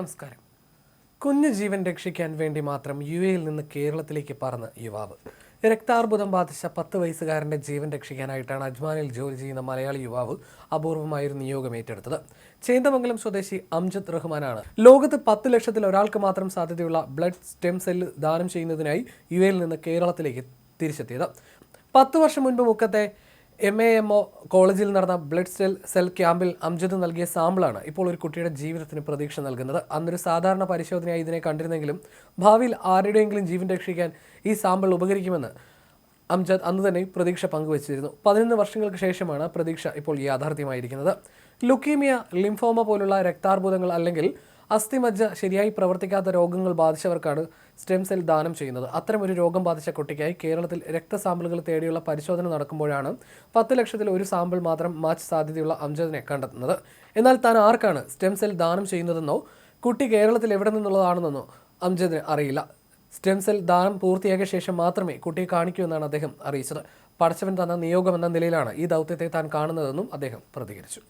നമസ്കാരം. കുഞ്ഞു ജീവൻ രക്ഷിക്കാൻ വേണ്ടി മാത്രം യു എയിൽ നിന്ന് കേരളത്തിലേക്ക് പറന്ന് യുവാവ്. രക്താർബുദം ബാധിച്ച പത്ത് വയസ്സുകാരന്റെ ജീവൻ രക്ഷിക്കാനായിട്ടാണ് അജ്മാനിൽ ജോലി ചെയ്യുന്ന മലയാളി യുവാവ് അപൂർവമായൊരു നിയോഗം ഏറ്റെടുത്തത്. ചേന്തമംഗലം സ്വദേശി അംജദ് റഹ്മാനാണ്. ലോകത്ത് പത്ത് ലക്ഷത്തിൽ ഒരാൾക്ക് മാത്രം സാധ്യതയുള്ള ബ്ലഡ് സ്റ്റെം സെല്ല് ദാനം ചെയ്യുന്നതിനായി യു എയിൽ നിന്ന് കേരളത്തിലേക്ക് തിരിച്ചെത്തിയത്. പത്ത് വർഷം മുൻപ് മുക്കത്തെ എം എ എം ഒ കോളേജിൽ നടന്ന ബ്ലഡ് സെൽ സെൽ ക്യാമ്പിൽ അംജദ് നൽകിയ സാമ്പിളാണ് ഇപ്പോൾ ഒരു കുട്ടിയുടെ ജീവിതത്തിന് പ്രതീക്ഷ നൽകുന്നത്. അന്നൊരു സാധാരണ പരിശോധനയായി ഇതിനെ കണ്ടിരുന്നെങ്കിലും ഭാവിയിൽ ആരുടെയെങ്കിലും ജീവൻ രക്ഷിക്കാൻ ഈ സാമ്പിൾ ഉപകരിക്കുമെന്ന് അംജദ് അന്ന് തന്നെ പ്രതീക്ഷ പങ്കുവച്ചിരുന്നു. പതിനൊന്ന് വർഷങ്ങൾക്ക് ശേഷമാണ് പ്രതീക്ഷ ഇപ്പോൾ യാഥാർത്ഥ്യമായിരിക്കുന്നത്. ലുക്കീമിയ ലിംഫോമ പോലുള്ള രക്താർബുദങ്ങൾ അല്ലെങ്കിൽ അസ്ഥിമജ്ജ ശരിയായി പ്രവർത്തിക്കാത്ത രോഗങ്ങൾ ബാധിച്ചവർക്കാണ് സ്റ്റെം സെൽ ദാനം ചെയ്യുന്നത്. അത്തരം ഒരു രോഗം ബാധിച്ച കുട്ടിക്കായി കേരളത്തിൽ രക്തസാമ്പിളുകൾ തേടിയുള്ള പരിശോധന നടക്കുമ്പോഴാണ് പത്ത് ലക്ഷത്തിൽ ഒരു സാമ്പിൾ മാത്രം മാച്ച് സാധ്യതയുള്ള അംജദിനെ കണ്ടെത്തുന്നത്. എന്നാൽ താൻ ആർക്കാണ് സ്റ്റെം സെൽ ദാനം ചെയ്യുന്നതെന്നോ കുട്ടി കേരളത്തിൽ എവിടെ നിന്നുള്ളതാണെന്നോ അംജദിന് അറിയില്ല. സ്റ്റെം സെൽ ദാനം പൂർത്തിയാക്കിയ ശേഷം മാത്രമേ കുട്ടിയെ കാണിക്കൂ എന്നാണ് അദ്ദേഹം അറിയിച്ചത്. പടച്ചവൻ തന്ന നിയോഗം എന്ന നിലയിലാണ് ഈ ദൗത്യത്തെ താൻ കാണുന്നതെന്നും അദ്ദേഹം പ്രതികരിച്ചു.